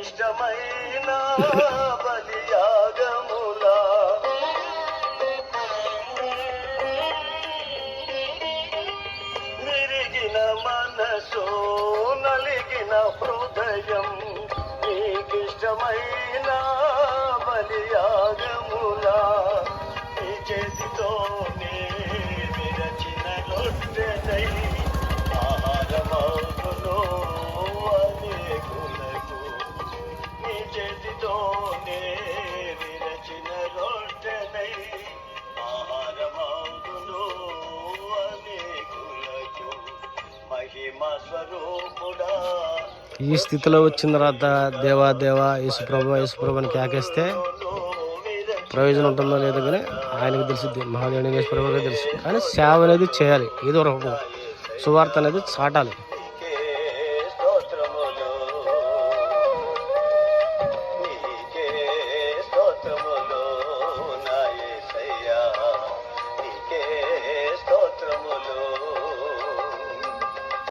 ఇష్టమైన బలియాగములా. విరిగిన మనసో నలిగిన ప్రో ఈ స్థితిలో వచ్చిన తర్వాత దేవా దేవా యేసుప్రభు యేసుప్రభు అని కేకేస్తే ప్రయోజనం ఉంటుందో లేదో కానీ ఆయనకు తెలిసింది మహాదేవుని యేసుప్రభుగా తెలుసు. కానీ సేవ అనేది చేయాలి. ఏదో ఒక రకంగా సువార్త అనేది చాటాలి.